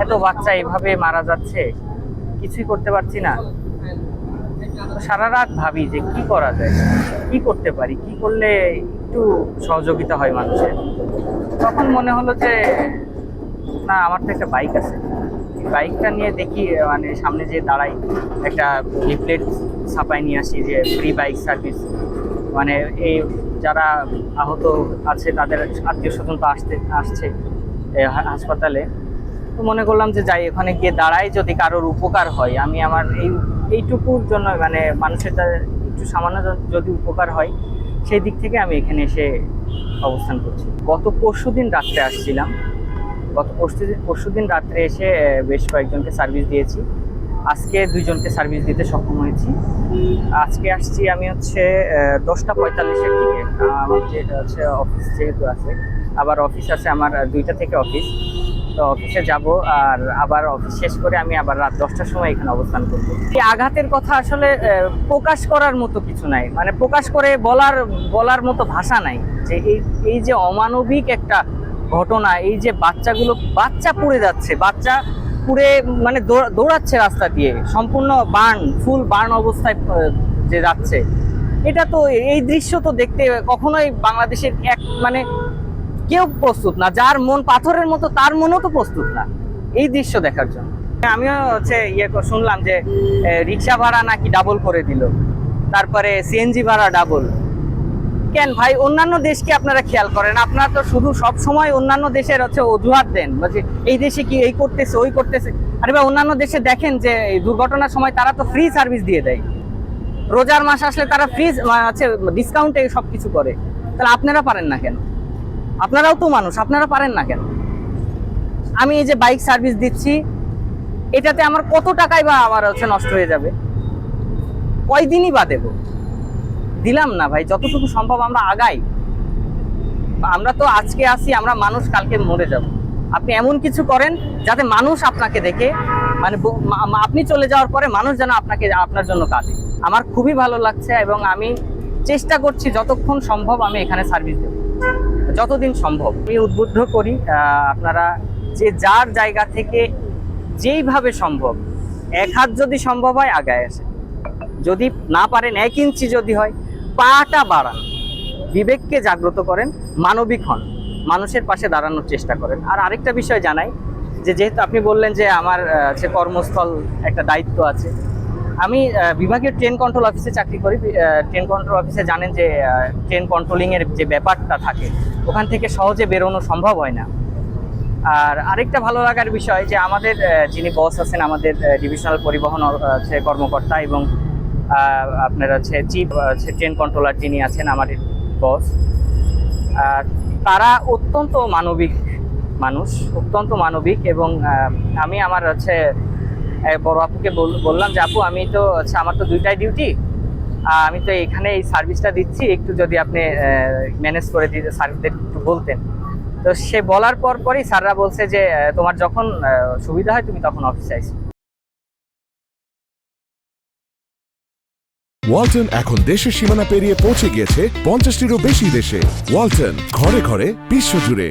এত বাচ্চা এভাবে মারা যাচ্ছে, কিছুই করতে পারছি না। সারা রাত ভাবি যে কি করা যায়, কি করতে পারি, কি করলে একটু সহযোগিতা হয় মানুষের। তখন মনে হলো যে, না, আমার তো একটা বাইক আছে। বাইকটা নিয়ে দেখি মানে সামনে যে দাঁড়াই, একটা লিফলেট ছাপাই নিয়ে আসি যে ফ্রি বাইক সার্ভিস মানে এই যারা আহত আছে, তাদের আত্মীয় স্বজন তো আসতে, আসছে হাসপাতালে। তো মনে করলাম যে যাই, ওখানে গিয়ে দাঁড়াই যদি কারোর উপকার হয়। আমি আমার এই, এইটুকুর জন্য মানে মানুষের যা একটু সামান্য যদি উপকার হয়, সেই দিক থেকে আমি এখানে এসে অবস্থান করছি। গত পরশু দিন রাত্রে আসছিলাম। গত পরশু দিন পরশু দিন রাত্রে এসে বেশ কয়েকজনকে সার্ভিস দিয়েছি। আজকে দুইজনকে সার্ভিস দিতে সক্ষম হয়েছি। আজকে আসছি আমি হচ্ছে দশটা পঁয়তাল্লিশের দিকে। আমার যেটা হচ্ছে অফিস যেহেতু আছে, আবার অফিস আছে আমার দুইটা থেকে অফিস তো অফিসে যাব আর আবার অফিস শেষ করে আমি আবার রাত দশটার সময় এখানে অবস্থান করব। এই আঘাতের কথা আসলে প্রকাশ করার মতো কিছু নাই। মানে প্রকাশ করে বলার বলার মতো ভাষা নাই। যে এই এই যে অমানবিক একটা ঘটনা, এই যে বাচ্চাগুলো, বাচ্চা পুড়ে যাচ্ছে, বাচ্চা পুড়ে মানে দৌড়- দৌড়াচ্ছে রাস্তা দিয়ে, সম্পূর্ণ বার্ন, ফুল বার্ন অবস্থায় যে যাচ্ছে। এটা তো, এই দৃশ্য তো দেখতে কখনোই বাংলাদেশের এক মানে কেউ প্রস্তুত না। যার মন পাথরের মতো, তার মনও তো প্রস্তুত না। এই দৃশ্য দেখার জন্য। আমিও হচ্ছে ইয়ে শুনলাম যে রিক্সা ভাড়া নাকি ডাবল করে দিল। তারপরে সিএনজি ভাড়া ডাবল কেন ভাই, অন্যান্য দেশকে আপনারা খেয়াল করেন। আপনারা তো শুধু সব সময় অন্যান্য দেশের হচ্ছে অজুহাত দেন। বা যে এই দেশে কি এই করতেছে, ওই করতেছে? আরে ভাই, অন্যান্য দেশে দেখেন যে, এই দুর্ঘটনার সময় তারা তো ফ্রি সার্ভিস দিয়ে দেয়। রোজার মাস আসলে তারা ফ্রি আছে ডিসকাউন্টে সব কিছু করে। তাহলে আপনারা পারেন না কেন? আপনারাও তো মানুষ, আপনারা পারেন না কেন? আমি এই যে বাইক সার্ভিস দিচ্ছি, এটাতে আমার কত টাকাই বা আমার হচ্ছে নষ্ট হয়ে যাবে? কয়দিনই বা দেবো? দিলাম না ভাই, যতটুকু সম্ভব আমরা আগাই। আমরা তো আজকে আসি আমরা মানুষ, কালকে মরে যাব। আপনি এমন কিছু করেন যাতে মানুষ আপনাকে দেখে মানে আপনি চলে যাওয়ার পরে মানুষ যেন আপনাকে, আপনার জন্য কাঁদে। আমার খুবই ভালো লাগছে এবং আমি চেষ্টা করছি যতক্ষণ সম্ভব আমি এখানে সার্ভিস দেব। যতদিন সম্ভব। আমি উদ্বুদ্ধ করি আপনারা যে যার জায়গা থেকে যেইভাবে সম্ভব, এক হাত যদি সম্ভব হয়, আগায় আসে যদি না পারেন, এক ইঞ্চি যদি হয়, পাটা বাড়ান। বিবেককে জাগ্রত করেন, মানবিক হন। মানুষের পাশে দাঁড়ানোর চেষ্টা করেন। আর আরেকটা বিষয় জানাই, যে যেহেতু আপনি বললেন যে আমার যে কর্মস্থল একটা দায়িত্ব আছে আমি বিভাগীয় ট্রেন কন্ট্রোল অফিসে চাকরি করি। ট্রেন কন্ট্রোল অফিসে জানেন যে ট্রেন কন্ট্রোলিংয়ের যে ব্যাপারটা থাকে, ওখান থেকে সহজে বেরোনো সম্ভব হয় না। আর আরেকটা ভালো লাগার বিষয় যে, আমাদের যিনি বস আছেন, আমাদের ডিভিশনাল পরিবহন হচ্ছে কর্মকর্তা এবং আপনার হচ্ছে চিফ হচ্ছে ট্রেন কন্ট্রোলার যিনি আছেন আমাদের বস তারা অত্যন্ত মানবিক মানুষ, অত্যন্ত মানবিক এবং আমি আমার হচ্ছে বড় আপুকে বললাম যে, আপু, আমি তো আচ্ছা আমার তো দুইটাই ডিউটি আমি তো এখানে এই সার্ভিসটা দিচ্ছি, একটু যদি আপনি ম্যানেজ করে দিতে সার্ভিসদের একটু বলতেন। তো সে বলার পর পরই স্যাররা বলছে যে তোমার যখন সুবিধা হয়, তুমি তখন অফিসে আইসো। ওয়ালটন এখন দেশের সীমানা পেরিয়ে পৌঁছে গিয়েছে পঞ্চাশটিরও বেশি দেশে। ওয়ালটন, ঘরে ঘরে বিশ্ব বিশ্বজুড়ে।